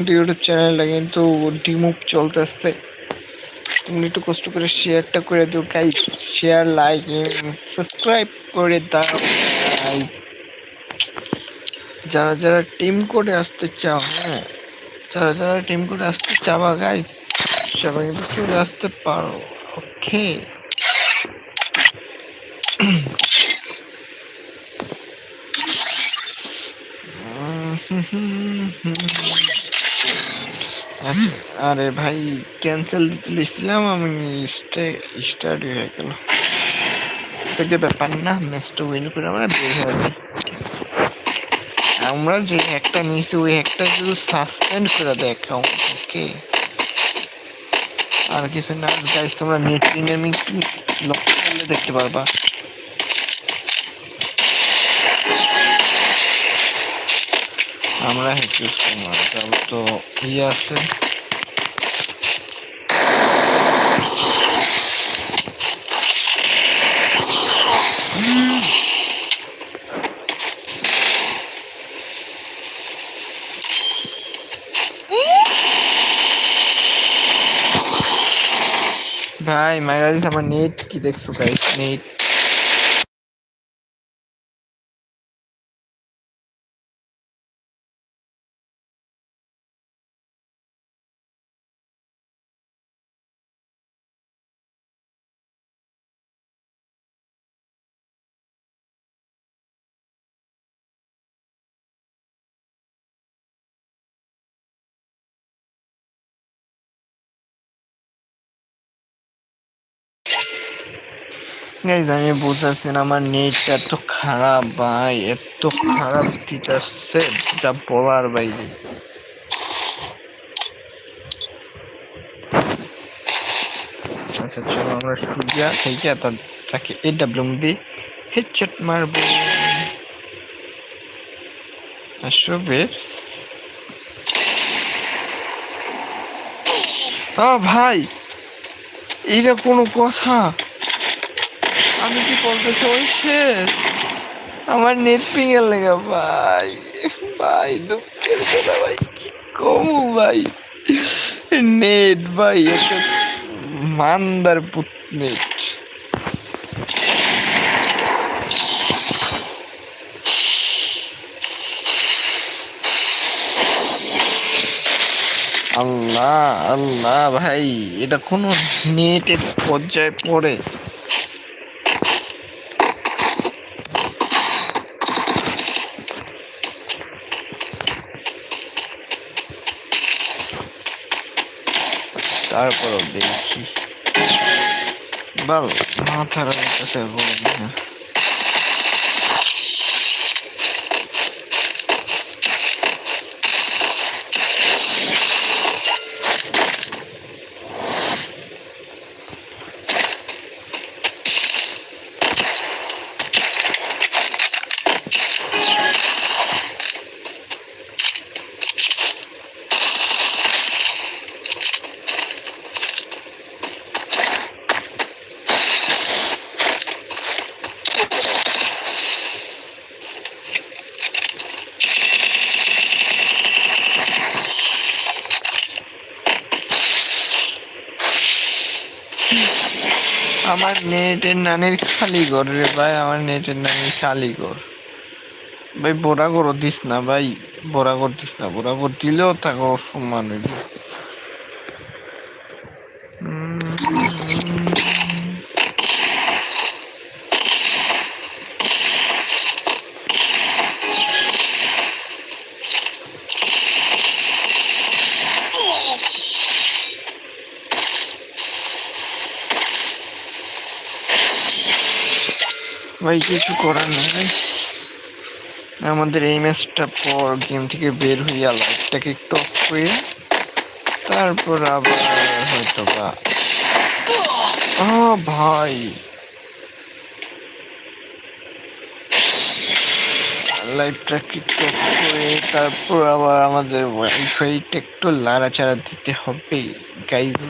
YouTube channel চ্যানেলটা কিন্তু ডিমুভ চলতেছে। তুমি একটু কষ্ট করে শেয়ারটা করে দিও গাইস শেয়ার লাইক সাবস্ক্রাইব করে দাও গাইস যারা যারা টিম করে আসতে চাও হ্যাঁ যারা যারা টিম করে আসতে চাওয়া গাইস সবাই কিন্তু চলে আসতে পারো ওকে আচ্ছা আরে ভাই ক্যান্সেল দিয়েছিলাম আমি স্টার্ট হয়ে গেল। থেকে ব্যাপার না? ম্যাচটা উইন করে আমরা বের যাই। আমরা যে একটা নিয়েছি, ওই একটা শুধু সাসপেন্ড করে দেয় অ্যাকাউন্ট ওকে আর কিছু না গাইস তোমরা নেট আমি লক্ষ্য করলে দেখতে পারবা। আমরা হেচুস তো ইয়ে আছে। ভাই মাইরা দিস আমার নেট কি দেখছ গাইস নেট গাইজ আমি বুঝতেছি আমার নেট এত খারাপ ভাই, এত খারাপ দিতেছে, যা বলার বাইরে আচ্ছা চলো আমরা থেকে তাকে এ মারবো। আসো বেবস ভাই, এইটা কোনো কথা। আমি কি বলতে চাইছে আমার নেট পিঙের লেগে, ভাই। ভাই, দুঃখের কথা, ভাই, কি কমু, ভাই? নেট, ভাই, একটা মান্দার পুত নেট। আল্লাহ আল্লাহ, ভাই, এটা কোনো নেটের পর্যায়ে পড়ে। তারপরও দেখছি বল মাথার কাছে বল না। আমার নেটের নানির খালি ঘর রে ভাই, আমার নেটের নানির খালি ঘর। ভাই বড়া করো দিস না ভাই বড়া করতিস না বড়া করতিলেও দিলেও থাকো অসম্মান হইব। ভাই, কিছু করার নেই ভাই। আমাদের এই ম্যাচটা পর গেম থেকে বের হইয়া লাইটটাকে একটু অফ করে। তারপর আবার হয়তো বা ভাই। লাইটটাকে একটু অফ করে, তারপর আবার আমাদের ওয়াইফাইটা একটু লাড়াচাড়া দিতে হবে গাইজ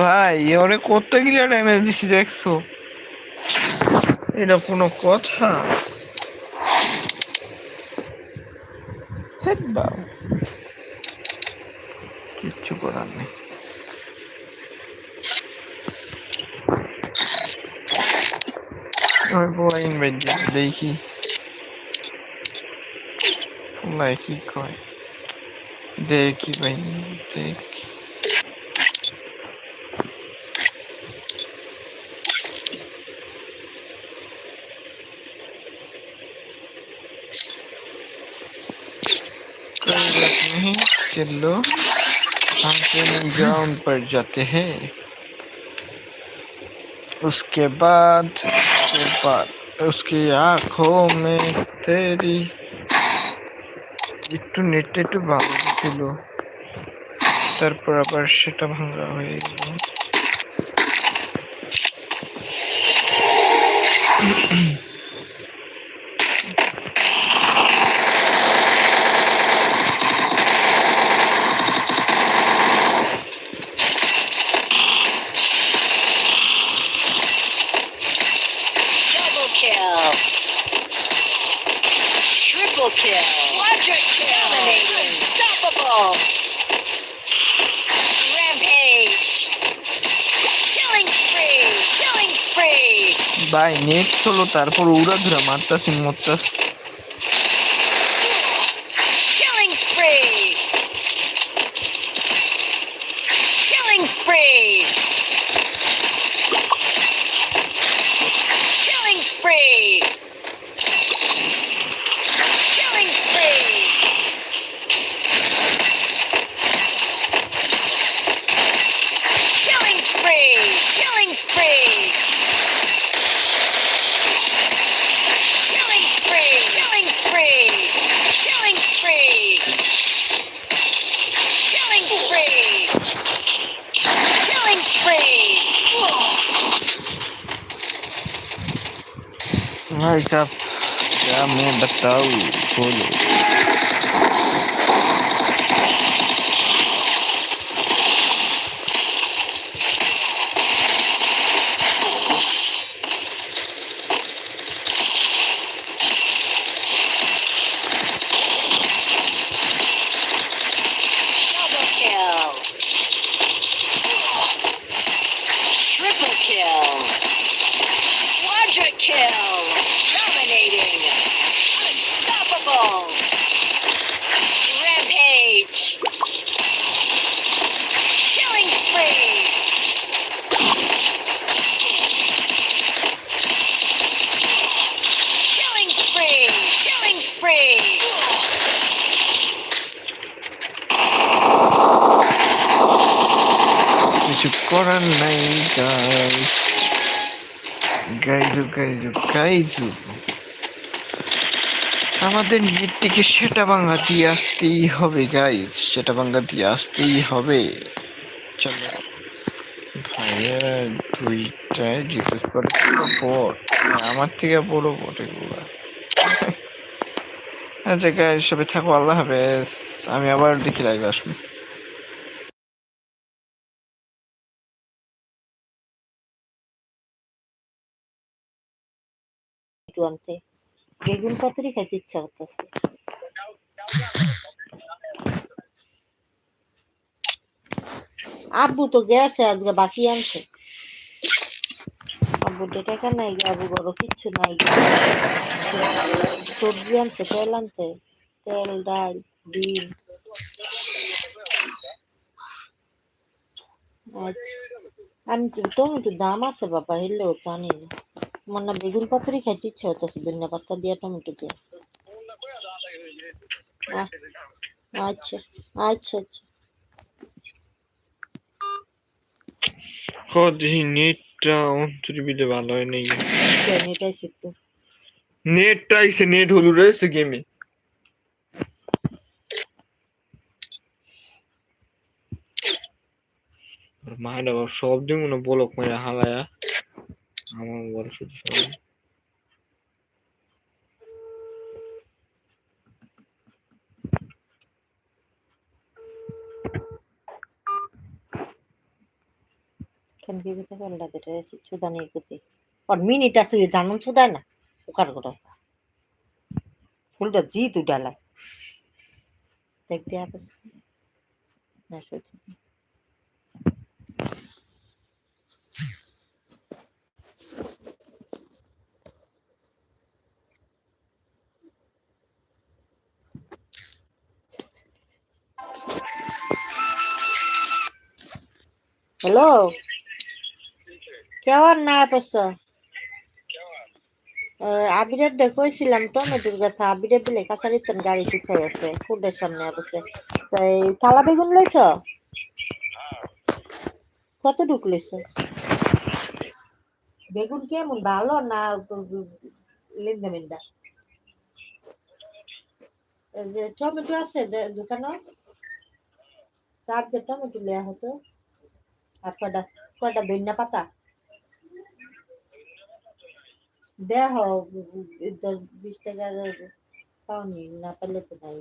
ভাই ওরে কত গিলা ড্যামেজ দিছি দেখছ? এটা কোনো কথা? কিচ্ছু করার নেই। পোলা ইনভাইট দেখি। পোলায় কি কয়? দেখি ভাই, দেখি। नहीं चलो हम ट्रेनिंग ग्राउंड पर जाते हैं उसके बाद उसके बाद उसकी आंखों में तेरी একটু নেটটা একটু ভালো ছিল তারপর আবার সেটা ভাঙা হয়ে গেল ভাই নেট চলো তারপর উড়া ধরা মারতাছি মরতাছি। भाई साहब क्या मैं बताऊँ बोलो Double kill. করার নাই গাইজ গাইজু গাইজু গাইজু আমাদের নেটটিকে সেটা বাংলা দিয়ে আসতেই হবে গাইজ সেটা বাংলা দিয়ে আসতেই হবে। চলো। ভাইয়া দুইটায় জিজ্ঞেস করে বট আমার থেকে বড় বট এগুলা। আচ্ছা গাইজ সবাই থাকো, আল্লাহ হাফেজ। আমি আবার দেখি লাইভ আসব। একটু আনতে। বেগুন পাতুরি খাইতে ইচ্ছা করতেছে। আব্বু তো গেছে, আজকে বাকি আনছে। আব্বু টাকা নাই আব্বু বড় কিচ্ছু নাই। সবজি আনতে তেল আনতে তেল, ডাল, ডিম। আচ্ছা। আমি তো টমেটোর দাম আছে বাবা হেললেও তো না। আমার না বেগুন পাতুরি খাইতে ইচ্ছা হইতেছে ধনিয়া পাতা দিয়া টমেটো দিয়া। আচ্ছা আচ্ছা আচ্ছা। কদিন নেটটা অন্তর্বিদে ভালো হয় নাই? নেটটা আইসে নেট হলু রয়েছে গেমে। মায়ের সব দিন মনে বলক মেরে হালায়া। আমার বড় শুধু প্রতি। আর মিনিট আছে না? ওকার করে। ফুলটা জি, তুই ডালা। দেখতে আপস না, সত্যি। হ্যালো কেমন না আপস আবিরের কইছিলাম টমেটোর কথা আবিরের বলে কাছারিতন গাড়ি শিখাই আছে ফুডের সামনে অবশ্যই তাই কালা বেগুন লইছ? কত ঢুক লইছ? বেগুন কেমন, ভালো না লেন্দা মেন্দা টমেটো আছে দে- দোকানে। তার টমেটো নেওয়া হতো। আর কয়টা কয়টা ধনিয়া পাতা দেহ দশ বিশ টাকার পাওনি না পেলে তো নাই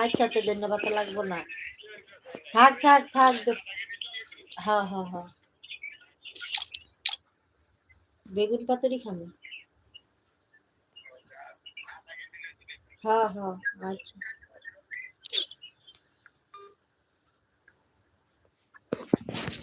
আচ্ছা তো ধন্যবাদ লাগবো না থাক থাক থাক দে- হ্যাঁ হ্যাঁ হ্যাঁ বেগুন পাতুরি খাব হ্যাঁ হ্যাঁ আচ্ছা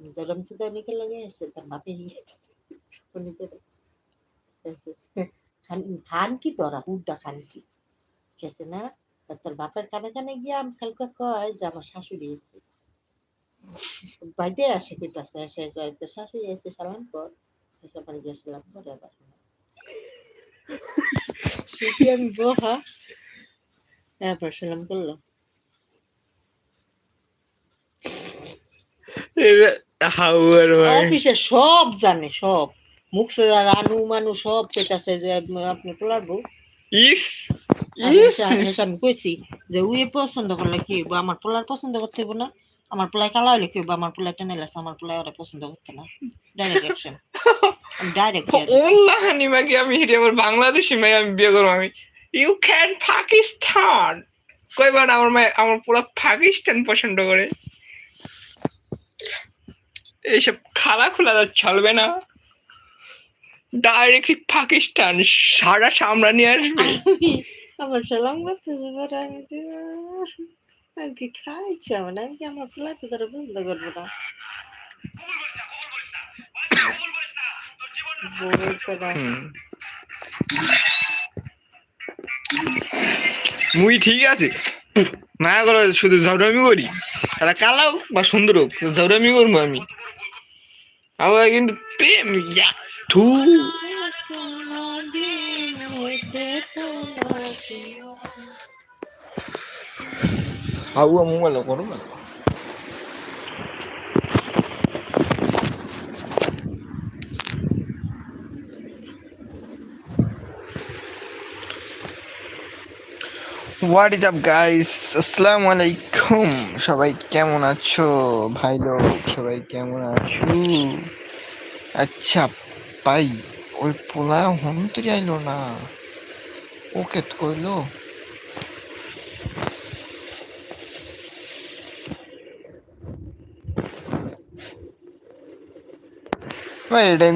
জরম চুদা উনিকে লাগে এসে তার বাপে উনি খান কি তোরা হুদ্দা খান কি গেছে না তোর বাপের কানে কানে গিয়ে আমি কালকে কয় যে আমার শাশুড়ি এসে বাইদে আসে কইতাছে এসে কয় তো শাশুড়ি এসে সালাম কর এসে গিয়ে সালাম করে আবার সেটি আমি বহা তারপর সালাম করল হাউয়ার ভাই অফিসে সব জানে সব। মুখে রানু মানু সব কইতাছে যে আপনি পোলার বউ। ইস ইস। হেসা- হেসা আমি কইছি যে উই পছন্দ করলে কি হইবো? আমার পোলার পছন্দ করতে হইব না? আমার পোলায় কালা হইলে কি হইবো? আমার পোলায় টেনে লাগছে আমার পোলায় ওরা পছন্দ করতে না। ডাইরেক্ট অ্যাকশন ডাইরেক্ট ওল্লা হানি মাকে আমি হিরে আমার বাংলাদেশি মেয়ে আমি বিয়ে করব আমি ইউ ক্যান পাকিস্তান কয়বার আমার আমার পুরো পাকিস্তান পছন্দ করে। এইসব খালা খোলা চলবে না। ডাইরেক্টলি পাকিস্তান সারা সামরা নিয়ে আসবে। আমার সালাম করতেছে আর কি খাইছে আমার আমি কি আমার পোলায় তো তারা পছন্দ করব না? মুই ঠিক আছে? না করো শুধু ঝগড়ামি করি, তারা কালাও বা সুন্দর হোক ঝগড়ামি করব আমি। আবার কিন্তু প্রেম থু আউয়া মোবাইল করো না হোয়াট ইজ আপ গাইস আসসালামু আলাইকুম সবাই কেমন আছো? ভাই লোক, সবাই কেমন আছো? আচ্ছা ভাই, ওই পোলা হন্তরি আইলো না? ওকে তো কইলো। ভাই, এটা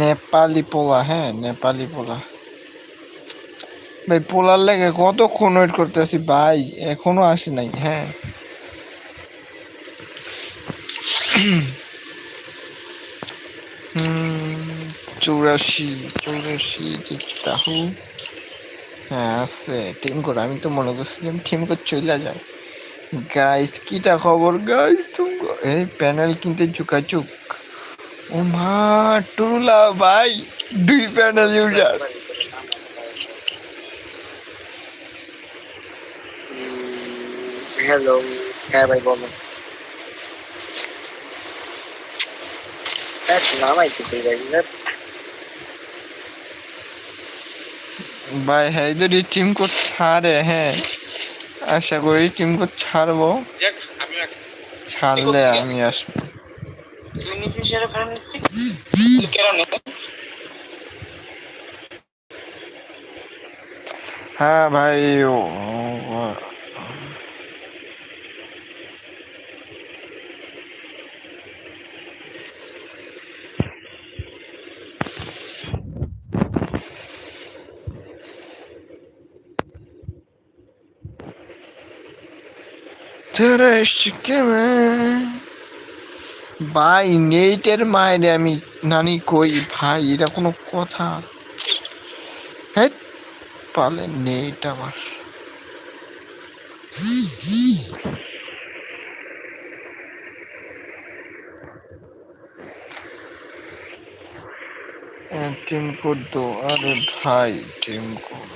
নেপালি পোলা হ্যাঁ নেপালি পোলা। ভাই পোলার লেগে কতক্ষণ ওয়েট করতে করতেছি? ভাই এখনও আসে নাই। হ্যাঁ। চৌরাশি চৌরাশি তাহু হ্যাঁ আছে। টিম করে আমি তো মনে করছিলাম টিম করে চলে যায় গাইস কিটা খবর? গাইস তুমি এই প্যানেল কিনতে চুকাচুক ও মা টুলা ভাই দুই প্যানেল ইউজার হ্যালো হ্যাঁ ভাই বলো। নামাইছি তুই ভাই ভাই হ্যাঁ যদি টিম কোড ছাড়ে হ্যাঁ আশা করি টিম কোড ছাড়বো। যাক আমি এক ছাড়লে আমি আসব। হ্যাঁ ভাই ভাই নেটের মায়ের আমি নানি কই ভাই এটা কোনো কথা হ্যাঁ পালে নেট আমার টিম কোড দো আরে ভাই team code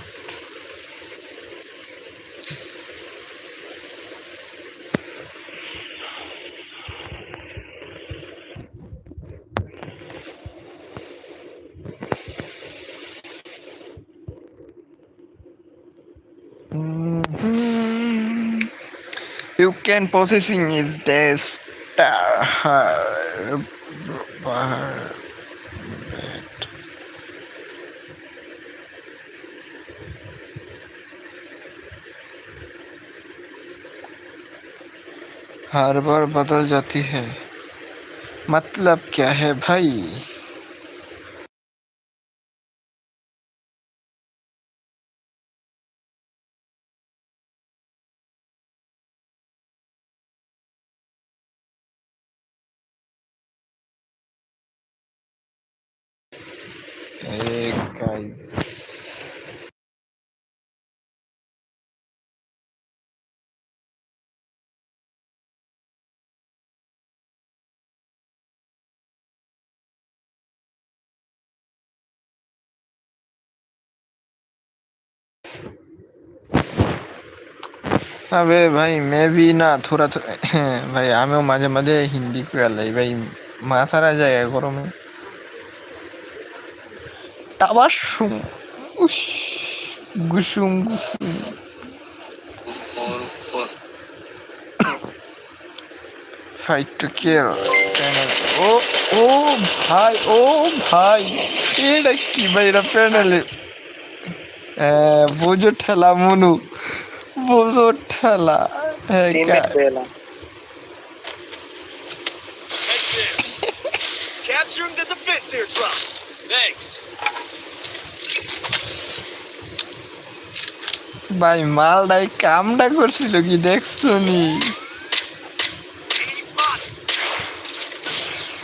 You can processing is star. हर बार बदल जाती है मतलब क्या है भाई अबे भाई मैं भी ना थोड़ा थोड़ा ভাই আমিও মাঝে মাঝে হিন্দি করে লাই ভাই মাথারা জায়গা গরমে তাবাসুম উস গুসুম গুসুম four four fight to kill ও ও ভাই ও ভাই এটা কি ভাই এটা প্যানেলে বোঝো ঠেলা মনু বোঝো কা- মিনিট এলাম Capturing the defense airdrop. Thanks. ভাই মালটাই কামটা করছিল কি দেখছ নি?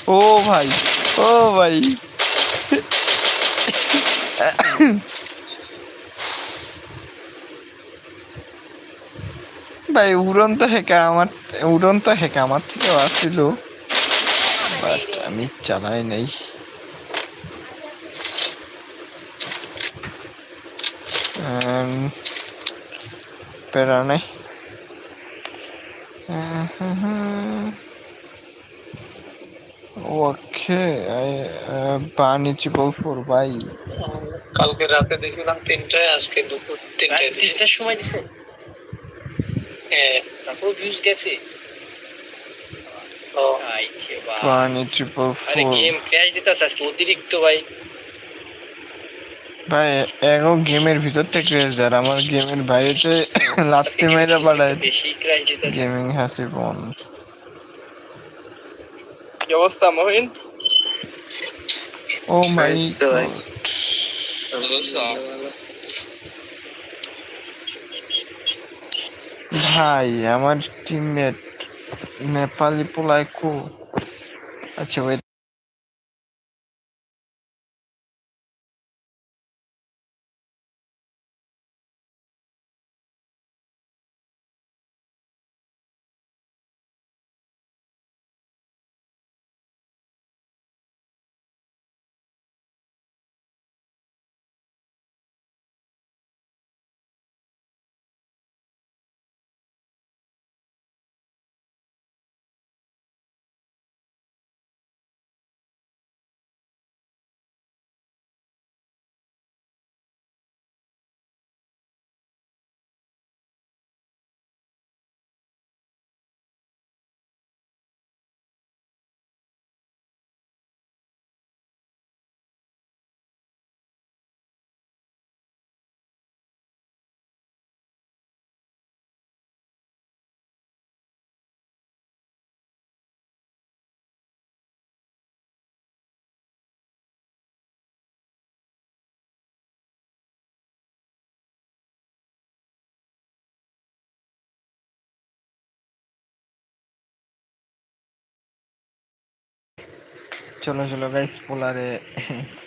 ও ভাই ও ভাই। ভাই উড়ন্ত হেকা আমার উড়ন্ত হেকা আমার থেকেও আসছিল বাট আমি চালাই নাই। প্যারা নাই। ওকে চিপল ফোর ভাই। কালকে রাতে দেখলাম তিনটায় আজকে দুপুর তিনটায় তিনটার সময় দিছে? তারপর ভিউজ গেছে। আরে গেম ক্র্যাশ আজকে অতিরিক্ত ভাই। ভাই এগো গেমের ভিতর থেকে যার আমার গেমের বাইরেতে লাত্তি মেরে পাঠায়। বেশি ক্র্যাশ দিতেছে। গেমিং হাসি বোন কি অবস্থা মহিন? ও মাই তো ভাই। আমার টিমমেট নেপালি পোলায় কো আচ্ছা ওই চলো চলো গাইস পোলারে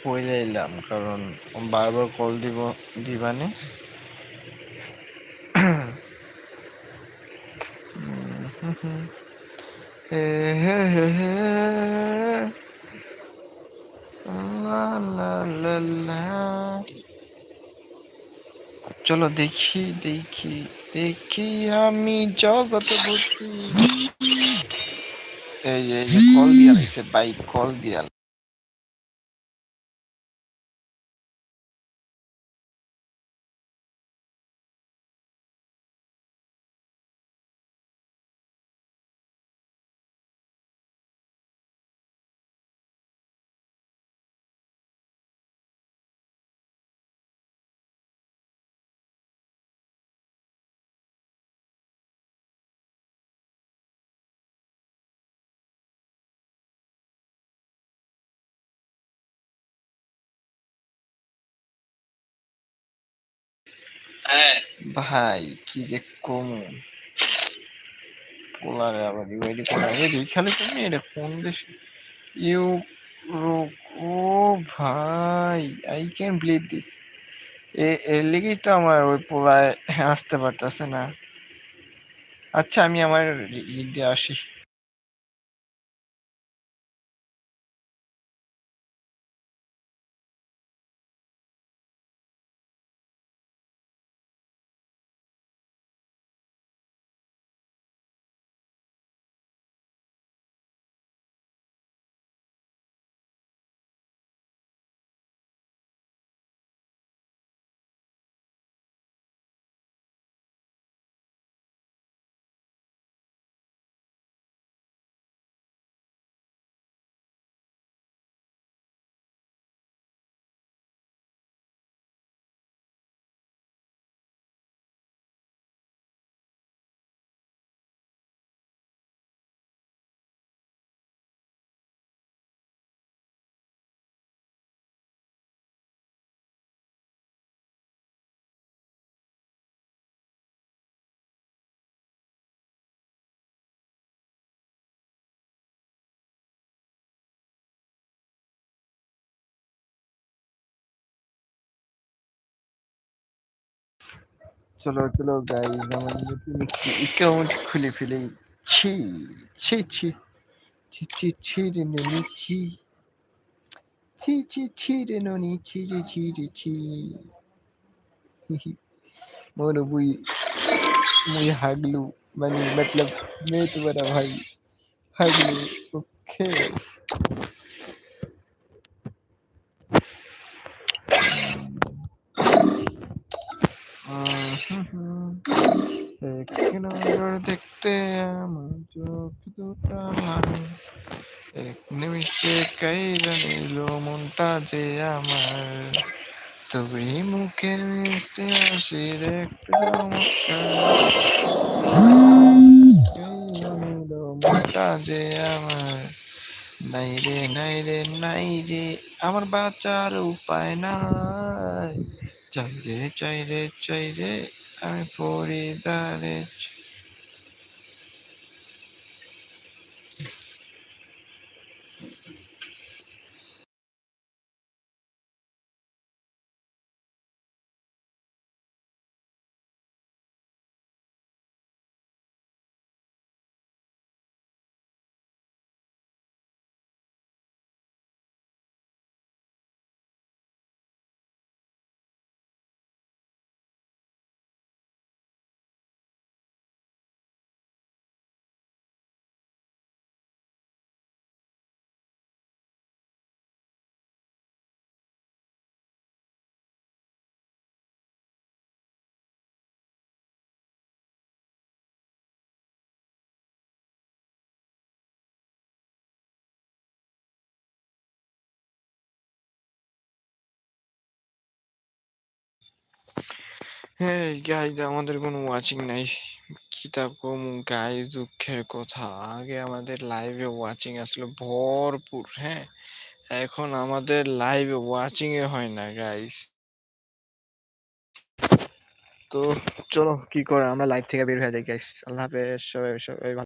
পইলে এলাম, কারণ বারবার কল দিব দিবানে। চলো দেখি দেখি দেখি আমি জগৎ এই এই কল দিয়া লাগছে বাইক কল দিয়া। ভাই, কি যে কমু? পোলারে আবার রিওয়াইডি করা এই খালি তুমি এটা কোন ও ভাই আই ক্যান বিলিভ দিস এর লেগেই তো আমার ওই পোলায় আসতে পারতেছে না। আচ্ছা আমি আমার ই দিয়ে আসি। चलो चलो गाइस हम अकाउंट खुली फिली। छी छी छी छी छी छी, रे नोनी छी। छी छी छी, रे नोनी छी, रे छी रे, छी। मोर बुई मुई हागलू, मैंने मतलब मैं तुम्हारा भाई। हागलू, ओके। দেখতে আমার চোখ মনটা যে আমার। তবে মুখে মিশতে হাসির একটা মনটা যে আমার। নাই রে নাই রে নাই রে, আমার বাঁচার উপায় নাই। চাই রে চাই রে চাই রে আমি পরিদারে হ্যাঁ গাইজ আমাদের কোনো ওয়াচিং নাই। কিতাব কম গাইজ দুঃখের কথা। আগে আমাদের লাইভে ওয়াচিং আসলো ভরপুর হ্যাঁ? এখন আমাদের লাইভে ওয়াচিং এ হয় না গাইজ তো চলো, কি করে আমরা লাইভ থেকে বের হয়ে যাই গাইস আল্লাহ হাফেজ, সবাই সবাই